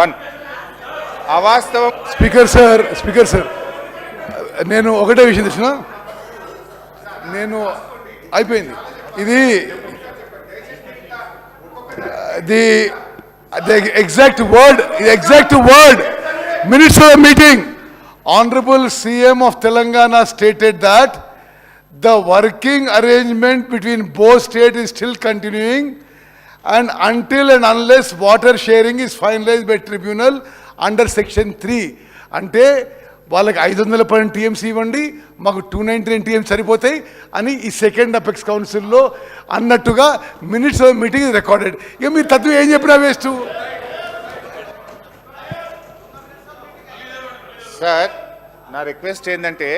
One. అవాస్తవం. Speaker sir speaker sir. నేను ఒకటే విషయం తెచ్చిన నేను అయిపోయింది. ఇది the the exact word exact word. Minutes of meeting. Honourable CM of Telangana stated that the working arrangement between both state is still continuing and until and unless water sharing is finalized by tribunal under section 3 అంటే వాళ్ళకి ఐదు వందల పన్నెండు TMC ఇవ్వండి మాకు two ninety nine TM సరిపోతాయి అని ఈ సెకండ్ అపెక్స్ కౌన్సిల్లో అన్నట్టుగా మినిట్స్ ఆఫ్ మీటింగ్ రికార్డెడ్ ఇక మీరు తత్వం ఏం చెప్పినా వేస్ట్ సార్ నా రిక్వెస్ట్ ఏంటంటే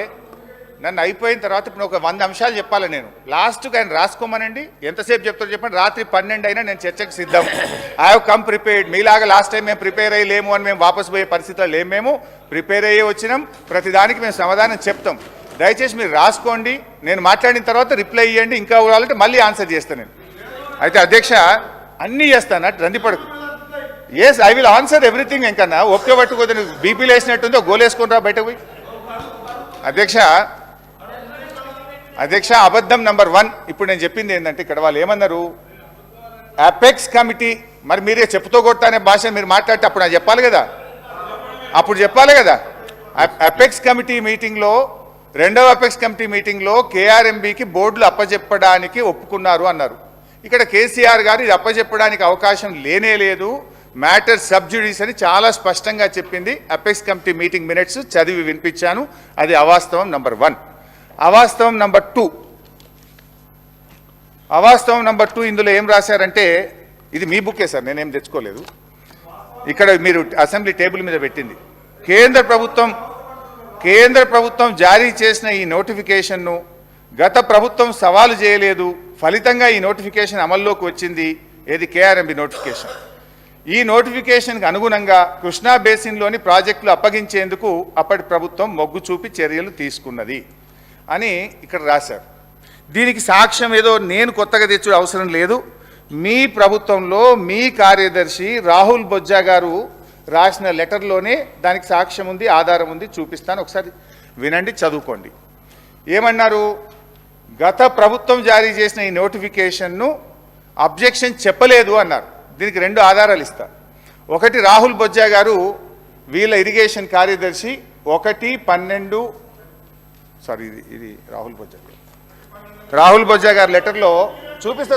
నన్ను అయిపోయిన తర్వాత ఇప్పుడు ఒక వంద అంశాలు చెప్పాలి నేను. లాస్ట్కి ఆయన రాసుకోమనండి. ఎంతసేపు చెప్తారో చెప్పండి. రాత్రి పన్నెండు అయినా నేను చర్చకు సిద్ధం. ఐ హావ్ కమ్ ప్రిపేర్డ్ మీలాగా లాస్ట్ టైం మేము ప్రిపేర్ అయ్యి లేము అని మేము వాపసు పోయే పరిస్థితిలో లేము మేము. ప్రిపేర్ అయ్యే వచ్చినాం. ప్రతిదానికి మేము సమాధానం చెప్తాం. దయచేసి మీరు రాసుకోండి. నేను మాట్లాడిన తర్వాత రిప్లై ఇవ్వండి ఇంకా కావాలంటే మళ్ళీ ఆన్సర్ చేస్తాను నేను. అయితే అధ్యక్ష అన్నీ చేస్తాను అటు రందిపడకు yes I will answer everything ఇంకన్నా ఒకే పట్టుకోదని బీపీలు వేసినట్టుందో గోలేసుకుని రా బయటకు పోయి. అధ్యక్ష అధ్యక్ష అబద్ధం నంబర్ వన్. ఇప్పుడు నేను చెప్పింది ఏంటంటే ఇక్కడ వాళ్ళు ఏమన్నారు? అపెక్స్ కమిటీ మరి మీరే చెప్పుతో కొడతా భాష మీరు మాట్లాడితే అప్పుడు నాకు చెప్పాలి కదా? అప్పుడు చెప్పాలి కదా? అపెక్స్ కమిటీ మీటింగ్లో రెండవ అపెక్స్ కమిటీ మీటింగ్లో కేఆర్ఎంబికి బోర్డులు అప్పచెప్పడానికి ఒప్పుకున్నారు అన్నారు. ఇక్కడ కేసీఆర్ గారు ఇది అప్పచెప్పడానికి అవకాశం లేనే లేదు. మ్యాటర్ సబ్జుడీస్ అని చాలా స్పష్టంగా చెప్పింది అపెక్స్ కమిటీ మీటింగ్ మినిట్స్ చదివి వినిపించాను. అది అవాస్తవం నంబర్ వన్. అవాస్తవం నంబర్ టూ. అవాస్తవం నంబర్ టూ ఇందులో ఏం రాశారంటే ఇది మీ బుక్కే సార్ నేనేం తెచ్చుకోలేదు. ఇక్కడ మీరు అసెంబ్లీ టేబుల్ మీద పెట్టింది. కేంద్ర ప్రభుత్వం కేంద్ర ప్రభుత్వం జారీ చేసిన ఈ నోటిఫికేషన్ను గత ప్రభుత్వం సవాలు చేయలేదు. ఫలితంగా ఈ నోటిఫికేషన్ అమల్లోకి వచ్చింది. ఏది కేఆర్ఎంబి నోటిఫికేషన్. ఈ నోటిఫికేషన్కి అనుగుణంగా కృష్ణా బేసిన్లోని ప్రాజెక్టులు అప్పగించేందుకు అప్పటి ప్రభుత్వం మొగ్గు చూపి చర్యలు తీసుకున్నది. అని ఇక్కడ రాశారు. దీనికి సాక్ష్యం ఏదో నేను కొత్తగా తెచ్చే అవసరం లేదు. మీ ప్రభుత్వంలో మీ కార్యదర్శి రాహుల్ బొజ్జా గారు రాసిన లెటర్లోనే దానికి సాక్ష్యం ఉంది ఆధారం ఉంది చూపిస్తాను. ఒకసారి వినండి చదువుకోండి. ఏమన్నారు? గత ప్రభుత్వం జారీ చేసిన ఈ నోటిఫికేషన్ను అబ్జెక్షన్ చెప్పలేదు అన్నారు. దీనికి రెండు ఆధారాలు ఇస్తా. ఒకటి రాహుల్ బొజ్జా గారు వీళ్ళ ఇరిగేషన్ కార్యదర్శి ఒకటి పన్నెండు సారీ ఇది ఇది రాహుల్ బొజ్జా గారు రాహుల్ బొజ్జా గారి లెటర్లో చూపిస్తా